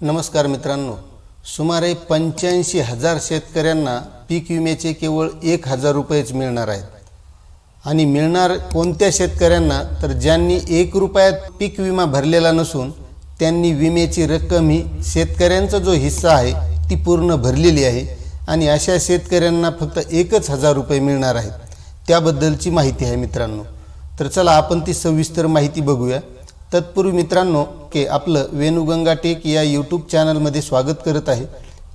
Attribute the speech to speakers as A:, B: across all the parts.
A: नमस्कार मित्रांनो. सुमारे पंच्याऐंशी हजार शेतकऱ्यांना पीक विम्याचे केवळ एक हजार रुपयेच मिळणार आहेत. आणि मिळणार कोणत्या शेतकऱ्यांना? तर ज्यांनी एक रुपयात पीक विमा भरलेला नसून त्यांनी विम्याची रक्कम ही शेतकऱ्यांचा जो हिस्सा आहे ती पूर्ण भरलेली आहे. आणि अशा शेतकऱ्यांना फक्त एकच हजार रुपये मिळणार आहेत. त्याबद्दलची माहिती आहे मित्रांनो. तर चला आपण ती सविस्तर माहिती बघूया. तत्पूर्वी मित्रांनो के आपलं वेणुगंगा टेक या यूट्यूब चॅनलमध्ये स्वागत करत आहे.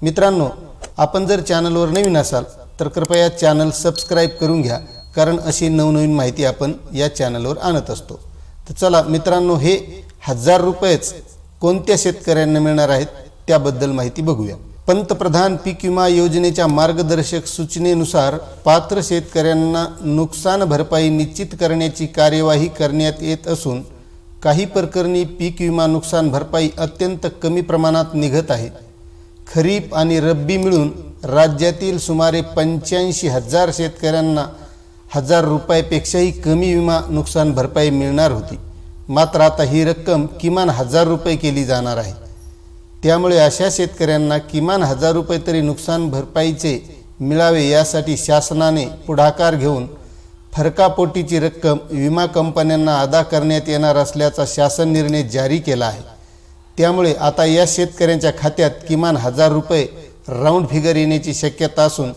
A: मित्रांनो आपण जर चॅनलवर नवीन असाल तर कृपया चॅनल सबस्क्राईब करून घ्या कारण अशी नवनवीन माहिती आपण या चॅनलवर आणत असतो. तर चला मित्रांनो हे हजार रुपयेच कोणत्या शेतकऱ्यांना मिळणार आहेत त्याबद्दल माहिती बघूया. पंतप्रधान पीक विमा योजनेच्या मार्गदर्शक सूचनेनुसार पात्र शेतकऱ्यांना नुकसान भरपाई निश्चित करण्याची कार्यवाही करण्यात येत असून काही प्रकरणी पीक विमा नुकसान भरपाई अत्यंत कमी प्रमाणात निघत आहे. खरीप आणि रब्बी मिळून राज्यातील सुमारे पंच्याऐंशी हजार शेतकऱ्यांना हजार रुपयापेक्षाही कमी विमा नुकसान भरपाई मिळणार होती. मात्र आता ही रक्कम किमान हजार रुपये केली जाणार आहे. त्यामुळे अशा शेतकऱ्यांना किमान हजार रुपये तरी नुकसान भरपाईचे मिळावे यासाठी शासनाने पुढाकार घेऊन फरकापोटीची रक्कम विमा कंपन्यांना अदा करण्यात येणार असल्याचा शासन निर्णय जारी केला आहे. त्यामुळे आता या शेतकऱ्यांच्या खात्यात किमान हजार रुपये राऊंड फिगर येण्याची शक्यता असून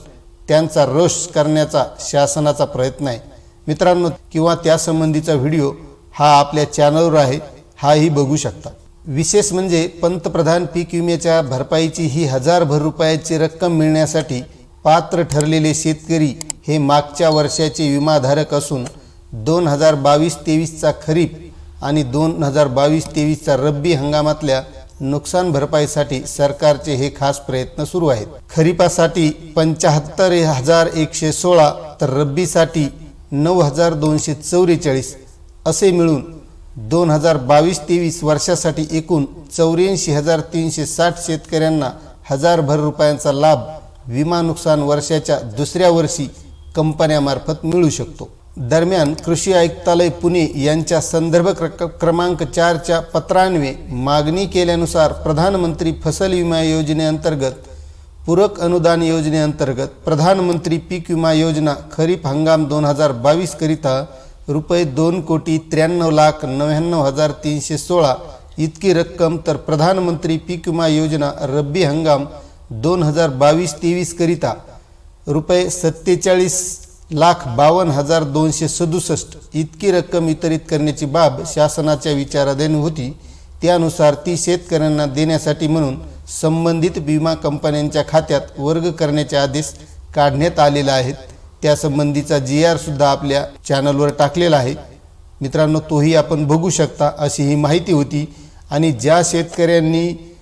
A: त्यांचा रोष करण्याचा शासनाचा प्रयत्न आहे. मित्रांनो किंवा त्यासंबंधीचा व्हिडिओ हा आपल्या चॅनलवर आहे हाही बघू शकता. विशेष म्हणजे पंतप्रधान पीक विम्याच्या भरपाईची ही हजारभर रुपयाची रक्कम मिळण्यासाठी पात्र ठरलेले शेतकरी हे मागच्या वर्षाचे विमाधारक असून दोन हजार बावीस तेवीसचा खरीप आणि दोन हजार बावीस तेवीसचा रब्बी हंगामातल्या नुकसान भरपाईसाठी सरकारचे हे खास प्रयत्न सुरू आहेत. खरीपासाठी पंच्याहत्तर हजार एकशे सोळा तर रब्बीसाठी नऊ हजार दोनशे चौवेचाळीस असे मिळून दोन हजार बावीस तेवीस वर्षासाठी एकूण चौऱ्याऐंशी हजार तीनशे साठ शेतकऱ्यांना हजारभर रुपयांचा लाभ विमा नुकसान वर्षाच्या दुसऱ्या वर्षी कंपन्यामार्फत मिळू शकतो. दरम्यान कृषी आयुक्तालय पुणे यांच्या संदर्भ क्र क्रमांक चारच्या पत्रान्वे मागणी केल्यानुसार प्रधानमंत्री फसल विमा योजनेअंतर्गत पूरक अनुदान योजनेअंतर्गत प्रधानमंत्री पीक विमा योजना खरीप हंगाम दोन हजार बावीसकरिता रुपये दोन कोटी त्र्याण्णव लाख नव्याण्णव हजार तीनशे सोळा इतकी रक्कम तर प्रधानमंत्री पीक विमा योजना रब्बी हंगाम दोन हजार बावीस तेवीसकरिता रुपये सत्तेचाळीस लाख बावन्न हजार दोनशे सदुसष्ट इतकी रक्कम वितरित करण्याची बाब शासनाच्या विचाराधीन होती. त्यानुसार ती शेतकऱ्यांना देण्यासाठी म्हणून संबंधित विमा कंपन्यांच्या खात्यात वर्ग करण्याचे आदेश काढण्यात आलेले आहेत. त्यासंबंधीचा जी आरसुद्धा आपल्या चॅनलवर टाकलेला आहे. मित्रांनो तोही आपण बघू शकता अशी ही माहिती होती. आणि ज्या शेतकऱ्यांनी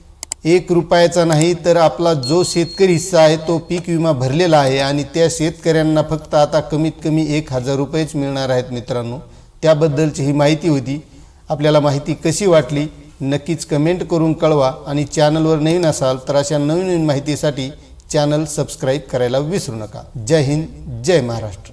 A: एक रुपयाचा नाही तर आपला जो शेतकरी हिस्सा आहे तो पीक विमा भरलेला आहे आणि त्या शेतकऱ्यांना फक्त आता कमीत कमी एक हजार रुपयेच मिळणार आहेत मित्रांनो. त्याबद्दलची ही माहिती होती. आपल्याला माहिती कशी वाटली? नक्कीच कमेंट करून कळवा आणि चॅनलवर नवीन असाल तर अशा नवीन नवीन माहितीसाठी चॅनल सबस्क्राईब करायला विसरू नका. जय हिंद जय महाराष्ट्र.